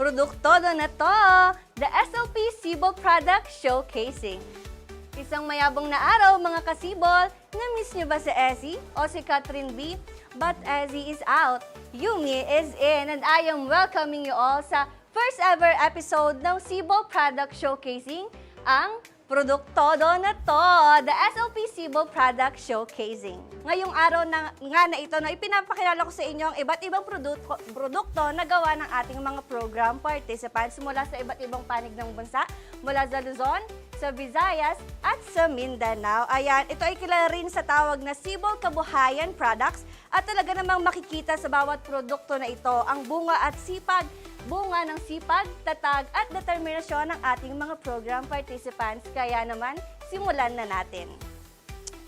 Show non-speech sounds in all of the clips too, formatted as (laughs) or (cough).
produkto na to, the SLP Sibol Product Showcasing. Isang mayabong na araw mga kasibol, na-miss niyo ba si Ezzy o si Catherine B? But Ezzy is out, Yumi is in, and I am welcoming you all sa first ever episode ng Sibol Product Showcasing, ang produkto na to, the SLP Sibol Product Showcasing. Ngayong araw na, nga na ito, na ipinapakilala ko sa inyo ang iba't ibang produkto, produkto na gawa ng ating mga program participants mula sa iba't ibang panig ng bansa, mula sa Luzon, sa Visayas, at sa Mindanao. Ayan, ito ay kilala rin sa tawag na Sibol Kabuhayan Products at talaga namang makikita sa bawat produkto na ito ang bunga at sipag bunga ng sipag, tatag at determinasyon ng ating mga program participants. Kaya naman, simulan na natin.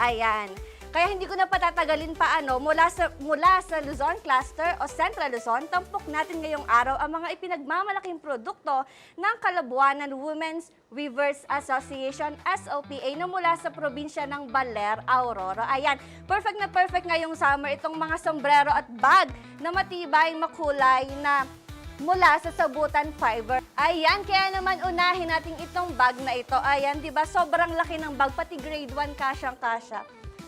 Ayan. Kaya hindi ko na patatagalin pa ano, mula sa, mula sa Luzon Cluster o Central Luzon, tampok natin ngayong araw ang mga ipinagmamalaking produkto ng Kalabuanan Women's Weavers Association, SOPA, na mula sa probinsya ng Baler, Aurora. Ayan, perfect na perfect ngayong summer itong mga sombrero at bag na matibay, makulay, na mula sa sabutan fiber. Ayan, kaya naman unahin natin itong bag na ito. Ayan, di ba? Sobrang laki ng bag, pati grade 1 kasyang-kasya.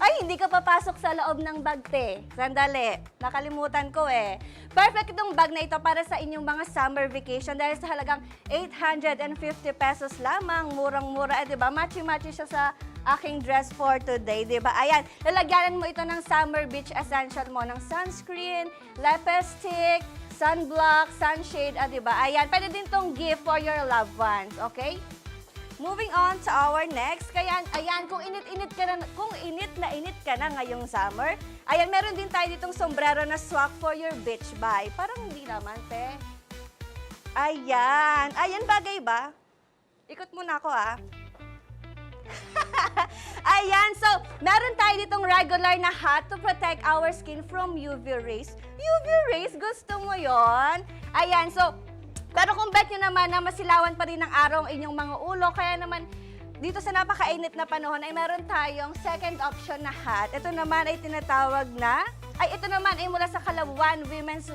Ay, hindi ka papasok sa loob ng bag, te. Sandali, nakalimutan ko eh. Perfect itong bag na ito para sa inyong mga summer vacation dahil sa halagang 850 pesos lamang. Murang-mura, eh, di ba? Matchy-matchy siya sa aking dress for today, di ba? Ayan, lalagyanan mo ito ng summer beach essential mo ng sunscreen, lipstick, sunblock, sunshade, ah, di ba? Ayan, pwede din tong gift for your loved ones, okay? Moving on to our next. Kaya, ayan, kung init-init ka na, kung init na init ka na ngayong summer, ayan, meron din tayo ditong sombrero na swak for your beach bye. Parang hindi naman, te. Ayan. Ayan, bagay ba? Ikot muna ako, ah. (laughs) Ayan, so meron tayo ditong regular na hat to protect our skin from UV rays. UV rays, gusto mo yon? Ayan, so, pero kung bet nyo naman na masilawan pa rin ng araw ang inyong mga ulo, kaya naman dito sa napakainit na panahon ay meron tayong second option na hat. Ito naman ay tinatawag na, ay ito naman ay mula sa Kalabuan Women's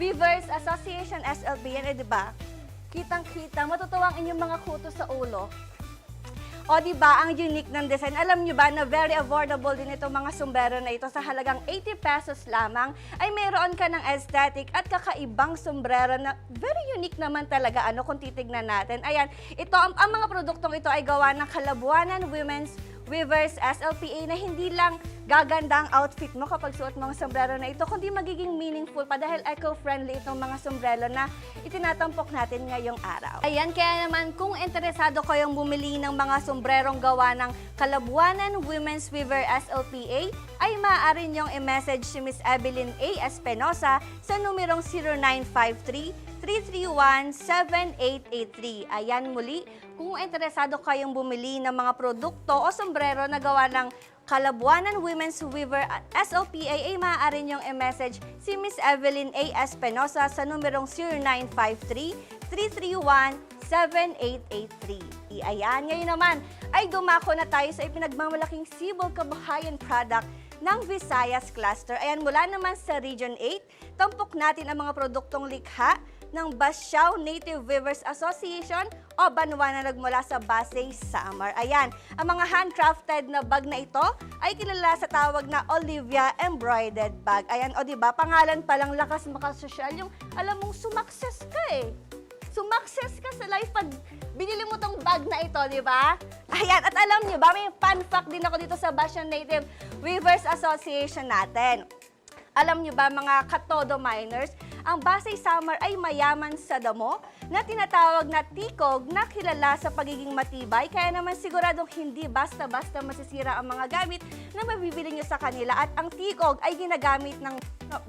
Weavers Association SLB. Yan eh, di ba? Kitang-kita, matutuwa ang inyong mga kuto sa ulo. O di ba ang unique ng design? Alam niyo ba na very affordable din itong mga sombrero na ito sa halagang 80 pesos lamang ay mayroon ka ng aesthetic at kakaibang sombrero na very unique naman talaga ano kung titignan natin. Ayan, ito ang, ang mga produktong ito ay gawa ng Kalabuanan Women's Weavers SLPA na hindi lang gaganda ang outfit mo kapag suot mga sombrero na ito, kundi magiging meaningful pa dahil eco-friendly itong mga sombrero na itinatampok natin ngayong araw. Ayan, kaya naman kung interesado kayong bumili ng mga sombrerong gawa ng Kalabuanan Women's Weaver SLPA, ay maaari niyong i-message si Miss Evelyn A. Espinosa sa numerong 0953 331-7883. Ayan muli, kung interesado kayong bumili ng mga produkto o sombrero na gawa ng Kalabuanan Women's Weaver at SOPA ay maaari niyong i-message si Miss Evelyn A. Espinosa sa numerong 0953-331-7883. Ayan, ngayon naman ay dumako na tayo sa ipinagmamalaking Sibol Kabuhayan product ng Visayas Cluster. Ayan, mula naman sa Region 8, tampok natin ang mga produktong likha ng Basyao Native Weavers Association o banwa na nagmula sa Basay, Samar. Ayan, ang mga handcrafted na bag na ito ay kilala sa tawag na Olivia Embroidered Bag. Ayan, o di ba pangalan pa lang lakas makasosyal yung alam mong sumakses ka eh. Sumakses ka sa life pag binili mo tong bag na ito, di ba? Ayan, at alam niyo ba, may fun fact din ako dito sa Bashan Native Weavers Association natin. Alam niyo ba mga katodo miners, ang Basay Summer ay mayaman sa damo na tinatawag na tikog na kilala sa pagiging matibay. Kaya naman siguradong hindi basta-basta masisira ang mga gamit na mabibili niyo sa kanila. At ang tikog ay ginagamit ng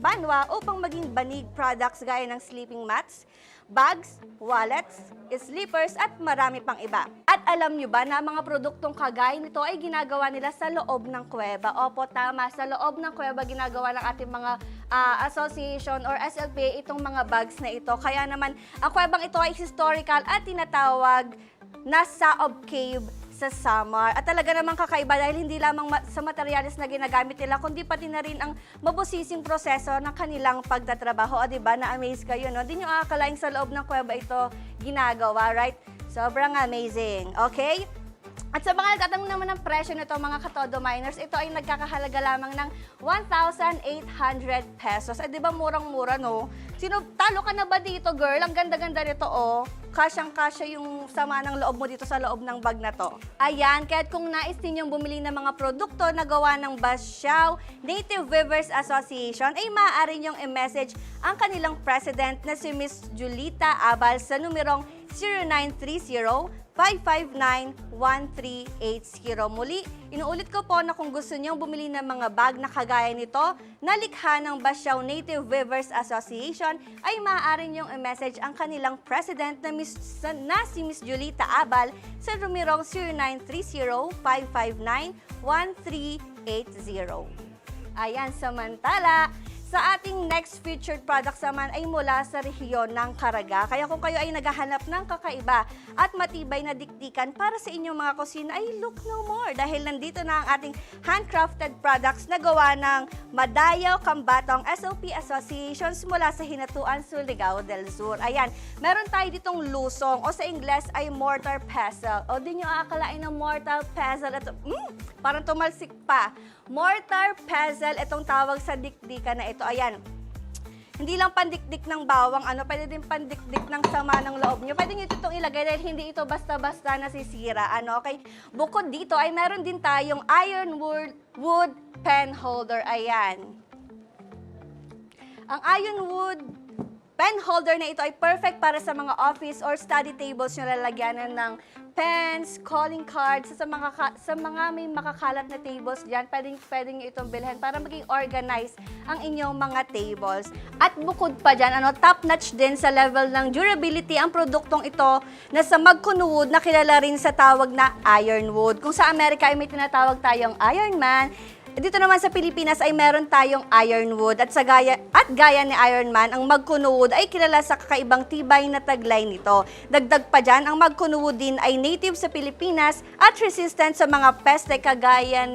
banwa upang maging banig products gaya ng sleeping mats, bags, wallets, sleepers at marami pang iba. At alam nyo ba na mga produktong kagaya nito ay ginagawa nila sa loob ng kuweba? Opo, tama. Sa loob ng kuweba ginagawa ng ating mga ah, association or SLPA itong mga bags na ito. Kaya naman, ang kuwebang ito ay historical at tinatawag na Saob Cave sa summer. At talaga namang kakaiba dahil hindi lamang ma- sa materyales na ginagamit nila, kundi pati na rin ang mabusising proseso ng kanilang pagtatrabaho. O, di ba? Na-amaze kayo, no? Di nyo akalaing sa loob ng kuweba ito ginagawa, right? Sobrang amazing. Okay? At sa mga nagtatanong naman ng presyo nito mga katodo miners, ito ay nagkakahalaga lamang ng 1,800 pesos. Ay, di ba murang-mura, no? Sino, talo ka na ba dito, girl? Ang ganda-ganda nito, oh. Kasyang-kasya yung sama ng loob mo dito sa loob ng bag na to. Ayan, kaya't kung nais ninyong bumili ng mga produkto na gawa ng Basyao Native Weavers Association, ay maaari nyong i-message ang kanilang president na si Miss Julita Abal sa numerong 0930 559-1380. Muli, inuulit ko po na kung gusto niyong bumili ng mga bag na kagaya nito, na likha ng Basyao Native Weavers Association, ay maaari niyong i-message ang kanilang president na, Miss, na si Miss Julita Abal sa numerong 0930-559-1380. Ayan, samantala, sa ating next featured products naman ay mula sa rehiyon ng Caraga. Kaya kung kayo ay naghahanap ng kakaiba at matibay na dikdikan para sa inyong mga kusina, ay look no more. Dahil nandito na ang ating handcrafted products na gawa ng Madayaw Kambatong SOP Associations mula sa Hinatuan, Surigao del Sur. Ayan, meron tayo ditong lusong o sa Ingles ay mortar pestle. O di nyo aakalain ng mortar pestle. Ito, mm, parang tumalsik pa. Mortar pestle, itong tawag sa dikdikan na ito. Ayan, hindi lang pandikdik ng bawang, ano, pwede din pandikdik ng sama ng loob nyo. Pwede nyo itong ilagay dahil hindi ito basta-basta nasisira. Ano, okay? Bukod dito ay meron din tayong ironwood wood pen holder. Ayan. Ang ironwood pen holder na ito ay perfect para sa mga office or study tables nyo lalagyanan ng pens, calling cards, sa mga, sa mga may makakalat na tables dyan, pwedeng, pwedeng nyo itong bilhin para maging organized ang inyong mga tables. At bukod pa dyan, ano, top-notch din sa level ng durability ang produktong ito na sa Magkunuwood na kilala rin sa tawag na Ironwood. Kung sa Amerika ay may tinatawag tayong Ironman, dito naman sa Pilipinas ay meron tayong ironwood at sa gaya at gaya ni Ironman, ang magkunuwood ay kilala sa kakaibang tibay na taglay nito. Dagdag pa dyan, ang magkunuwood din ay native sa Pilipinas at resistant sa mga peste kagaya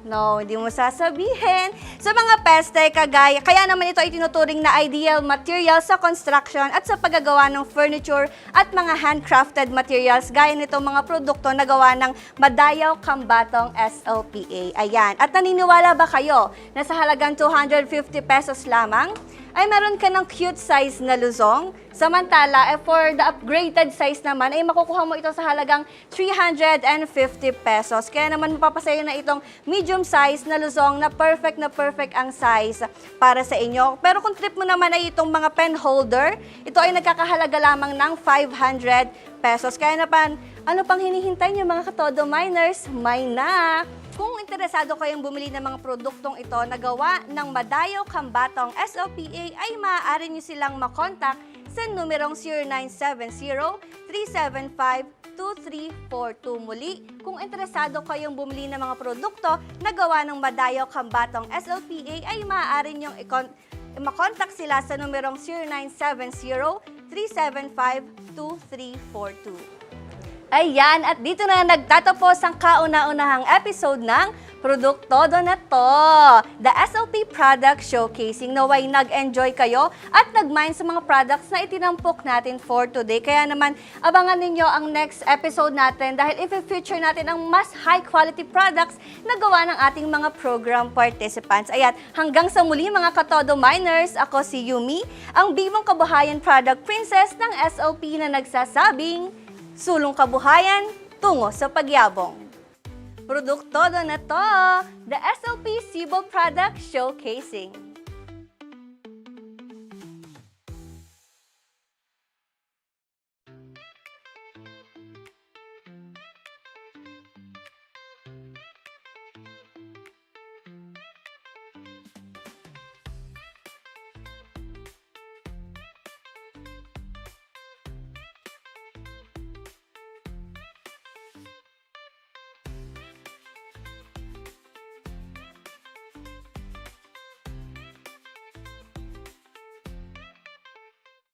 No, hindi mo sasabihin. Sa mga peste, kagaya, kaya naman ito ay tinuturing na ideal material sa construction at sa paggagawa ng furniture at mga handcrafted materials gaya nitong mga produkto na gawa ng Madayaw Kambatong SLPA. Ayan. At naniniwala ba kayo na sa halagang 250 pesos lamang, ay meron ka ng cute size na luzong. Samantala, eh, for the upgraded size naman, ay makukuha mo ito sa halagang 350 pesos. Kaya naman mapapasayo na itong medium size na luzong na perfect na perfect ang size para sa inyo. Pero kung trip mo naman ay itong mga pen holder, ito ay nagkakahalaga lamang ng 500 pesos. Kaya naman, ano pang hinihintay niyo mga katodo miners? May na! Kung interesado kayong bumili ng mga produktong ito na gawa ng Madayo Kambatong SOPA ay maaari nyo silang makontak sa numerong 0970-375-2342. Muli, kung interesado kayong bumili ng mga produkto na gawa ng Madayo Kambatong SOPA ay maaari nyong ikon makontak sila sa numerong 0970-375-2342. Ayan, at dito na nagtatapos ang kauna-unahang episode ng Produktodo na to, the SLP Product Showcasing. Naway nag-enjoy kayo at nag-mind sa mga products na itinampok natin for today. Kaya naman, abangan ninyo ang next episode natin dahil i-feature natin ang mas high-quality products na gawa ng ating mga program participants. Ayan, hanggang sa muli mga Katodo Miners, ako si Yumi, ang Bimong Kabuhayan Product Princess ng SLP na nagsasabing, sulong kabuhayan tungo sa pagyabong. Produktodo na to, the SLP Cebu Product Showcasing.